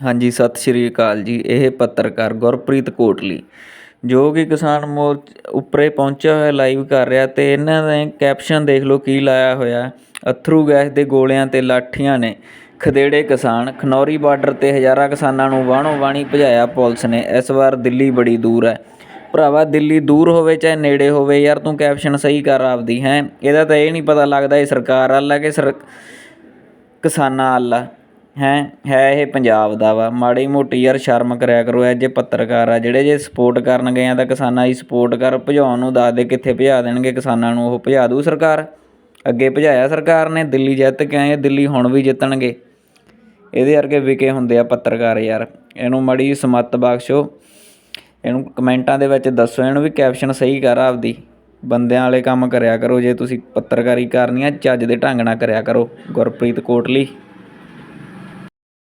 ਹਾਂਜੀ, ਸਤਿ ਸ਼੍ਰੀ ਅਕਾਲ ਜੀ। ਇਹ ਪੱਤਰਕਾਰ ਗੁਰਪ੍ਰੀਤ ਕੋਟਲੀ, ਜੋ ਕਿ ਕਿਸਾਨ ਮੋਰਚ ਉੱਪਰੇ ਪਹੁੰਚਿਆ ਹੋਇਆ ਲਾਈਵ ਕਰ ਰਿਹਾ ਤੇ ਇਹਨਾਂ ਨੇ ਕੈਪਸ਼ਨ ਦੇਖ ਲਓ ਕੀ ਲਾਇਆ ਹੋਇਆ। ਅਥਰੂ ਗੈਸ ਦੇ ਗੋਲਿਆਂ ਤੇ ਲਾਠੀਆਂ ਨੇ। ਖਦੇੜੇ ਕਿਸਾਨ, ਖਨੌਰੀ ਬਾਰਡਰ ਤੇ ਹਜ਼ਾਰਾਂ ਕਿਸਾਨਾਂ ਨੂੰ ਵਾਹਣੋ ਵਾਣੀ ਭਜਾਇਆ ਪੁਲਿਸ ਨੇ। ਇਸ ਵਾਰ ਦਿੱਲੀ ਬੜੀ ਦੂਰ ਹੈ। ਭਰਾਵਾ, ਦਿੱਲੀ ਦੂਰ ਹੋਵੇ ਚਾਹੇ ਨੇੜੇ ਹੋਵੇ, ਯਾਰ ਤੂੰ ਕੈਪਸ਼ਨ ਸਹੀ ਕਰ ਆਪਦੀ, ਹੈ। ਇਹਦਾ ਤਾਂ ਇਹ ਨਹੀਂ ਪਤਾ ਲੱਗਦਾ ਇਹ ਸਰਕਾਰ ਵਾਲਾ ਕਿ ਸਰ, ਕਿਸਾਨਾਂ ਵਾਲਾ ਹੈਂ, ਹੈ ਇਹ ਪੰਜਾਬ ਦਾ ਵਾ। ਮਾੜੀ ਮੋਟੀ ਯਾਰ ਸ਼ਰਮ ਕਰਿਆ ਕਰੋ, ਇਹ ਜੇ ਪੱਤਰਕਾਰ ਆ, ਜਿਹੜੇ ਜੇ ਸਪੋਰਟ ਕਰਨ ਗਏ ਆ ਤਾਂ ਕਿਸਾਨਾਂ ਦੀ ਸਪੋਰਟ ਕਰ, ਭਜਾਉਣ ਨੂੰ ਦੱਸ ਦੇ ਕਿੱਥੇ ਭਜਾ ਦੇਣਗੇ, ਕਿਸਾਨਾਂ ਨੂੰ ਉਹ ਭਜਾ ਦੂ ਸਰਕਾਰ। ਅੱਗੇ ਭਜਾਇਆ ਸਰਕਾਰ ਨੇ, ਦਿੱਲੀ ਜਿੱਤ ਕੇ ਆਏ, ਦਿੱਲੀ ਹੁਣ ਵੀ ਜਿੱਤਣਗੇ। ਇਹਦੇ ਵਰਗੇ ਵਿਕੇ ਹੁੰਦੇ ਆ ਪੱਤਰਕਾਰ ਯਾਰ। ਇਹਨੂੰ ਮੜੀ ਸਮੱਤ ਬਖਸ਼ੋ। ਇਹਨੂੰ ਕਮੈਂਟਾਂ ਦੇ ਵਿੱਚ ਦੱਸੋ, ਇਹਨੂੰ ਵੀ ਕੈਪਸ਼ਨ ਸਹੀ ਕਰ ਆਪਦੀ। ਬੰਦਿਆਂ ਵਾਲੇ ਕੰਮ ਕਰਿਆ ਕਰੋ, ਜੇ ਤੁਸੀਂ ਪੱਤਰਕਾਰੀ ਕਰਨੀ ਆ, ਚੱਜ ਦੇ ਢੰਗ ਨਾਲ ਕਰਿਆ ਕਰੋ। ਗੁਰਪ੍ਰੀਤ ਕੋਟਲੀ।